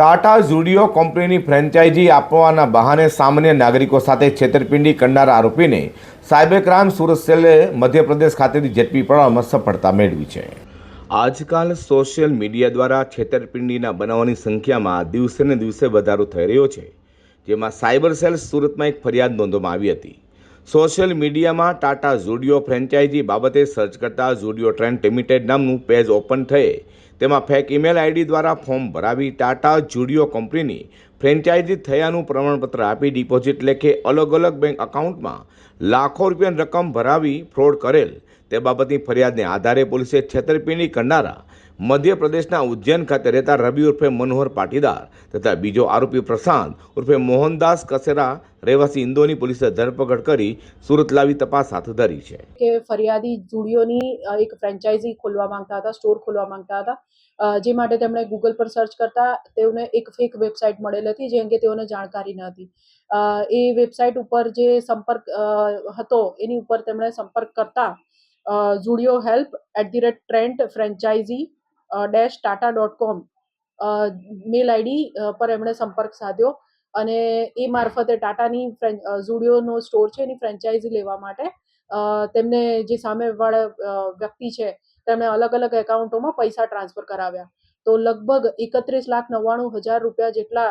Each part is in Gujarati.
ટાટા ઝુડિયો કંપનીની ફ્રેન્ચાઇઝી આપવાના બહાને સામાન્ય નાગરિકો સાથે છેતરપિંડી કરનાર આરોપીને સાયબર ક્રાઇમ સુરત સેલે મધ્યપ્રદેશ ખાતેથી ઝડપી પાડવામાં સફળતા મેળવી છે. આજકાલ સોશિયલ મીડિયા દ્વારા છેતરપિંડીના બનાવવાની સંખ્યામાં દિવસે ને દિવસે વધારો થઈ રહ્યો છે, જેમાં સાયબર સેલ સુરતમાં એક ફરિયાદ નોંધવામાં આવી હતી. સોશિયલ મીડિયામાં ટાટા ઝુડિયો ફ્રેન્ચાઇઝી બાબતે સર્ચ કરતા ઝુડિયો ટ્રેન્ડ લિમિટેડ નામનું પેજ ઓપન થયે તેમાં ફેક ઈમેલ આઈડી દ્વારા ફોર્મ ભરાવી ટાટા જુડિયો કંપનીની ફ્રેન્ચાઇઝી થયાનું પ્રમાણપત્ર આપી ડિપોઝિટ લેખે અલગ અલગ બેંક એકાઉન્ટમાં લાખો રૂપિયાની રકમ ભરાવી ફ્રોડ કરેલ. તે બાબતની ફરિયાદને આધારે પોલીસે છેતરપિંડી કરનારા મધ્યપ્રદેશના ઉજ્જૈન ખાતે રહેતા રવિ ઉર્ફે મનોહર પાટીદાર તથા બીજો આરોપી પ્રશાંત ઉર્ફે મોહનદાસ કસેરા રહેવાસી ઇન્દોની પોલીસે ધરપકડ કરી સુરત લાવી તપાસ હાથ ધરી છે. કે ફરિયાદી જુડિયોની એક ફ્રેન્ચાઇઝી ખોલવા માંગતા હતા, સ્ટોર ખોલવા માંગતા હતા. જે માટે તેમણે ગૂગલ પર સર્ચ કરતા તેઓને એક ફેક વેબસાઇટ મળેલ હતી, જે અંગે તેઓને જાણકારી ન હતી. એ વેબસાઇટ ઉપર જે સંપર્ક હતો, એની ઉપર તેમણે સંપર્ક કરતા Zudio help at the rate Trent franchise dash Tata dot com mail ID પર એમણે સંપર્ક સાધ્યો અને એ મારફતે ટાટાની ઝુડિયોનો સ્ટોર છે એની ફ્રેન્ચાઇઝી લેવા માટે તેમને જે સામેવાળા વ્યક્તિ છે તેમણે અલગ અલગ એકાઉન્ટોમાં પૈસા ટ્રાન્સફર કરાવ્યા. તો લગભગ એકત્રીસ લાખ નવ્વાણું હજાર રૂપિયા જેટલા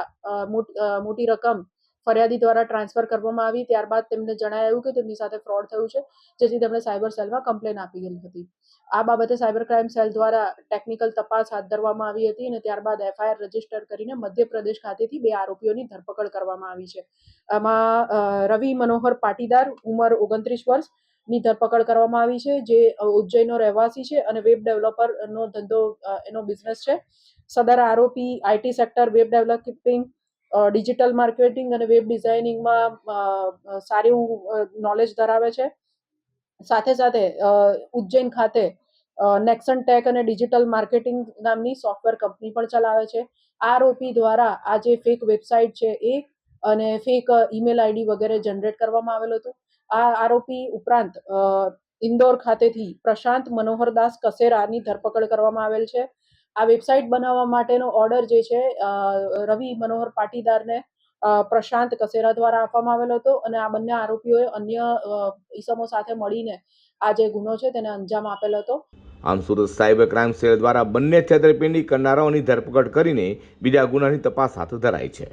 મોટ- રકમ ફરિયાદી દ્વારા ટ્રાન્સફર કરવામાં આવી. ત્યારબાદ તેમને જણાવ્યું કે તેમની સાથે ફ્રોડ થયું છે, જેથી તેમણે સાયબર સેલમાં કમ્પ્લેન આપી ગઈ હતી. આ બાબતે સાયબર ક્રાઇમ સેલ દ્વારા ટેકનિકલ તપાસ હાથ ધરવામાં આવી હતી અને ત્યારબાદ એફઆઈઆર રજિસ્ટર કરીને મધ્યપ્રદેશ ખાતેથી બે આરોપીઓની ધરપકડ કરવામાં આવી છે. આમાં રવિ મનોહર પાટીદાર, ઉંમર ઓગણત્રીસ વર્ષ ની ધરપકડ કરવામાં આવી છે, જે ઉજ્જૈનનો રહેવાસી છે અને વેબ ડેવલપરનો ધંધો એનો બિઝનેસ છે. સદર આરોપી IT sector web developing digital marketing અને વેબ ડિઝાઇનિંગમાં સારું નોલેજ ધરાવે છે. સાથે સાથે ઉજ્જૈન ખાતે નેક્સન ટેક અને ડિજિટલ માર્કેટિંગ નામની સોફ્ટવેર કંપની પણ ચલાવે છે. આ આરોપી દ્વારા આ જે ફેક વેબસાઇટ છે એ અને ફેક ઈમેલ આઈડી વગેરે જનરેટ કરવામાં આવેલું હતું. આ આરોપી ઉપરાંત ઇન્દોર ખાતેથી પ્રશાંત મનોહરદાસ કસેરાની ધરપકડ કરવામાં આવેલ છે. આ વેબસાઇટ બનાવવા માટેનો ઓર્ડર જે છે રવિ મનોહર પાટીદારને પ્રશાંત કસેરા દ્વારા આપવામાં આવેલો હતો અને આ બંને આરોપીઓએ અન્ય ઈસમો સાથે મળીને આ જે ગુનો છે તેને અંજામ આપેલો હતો. આમ સુરત સાયબર ક્રાઇમ સેલ દ્વારા બંને છેતરપિંડી કરનારાઓની ધરપકડ કરીને બીજા ગુનાની તપાસ હાથ ધરાઈ છે.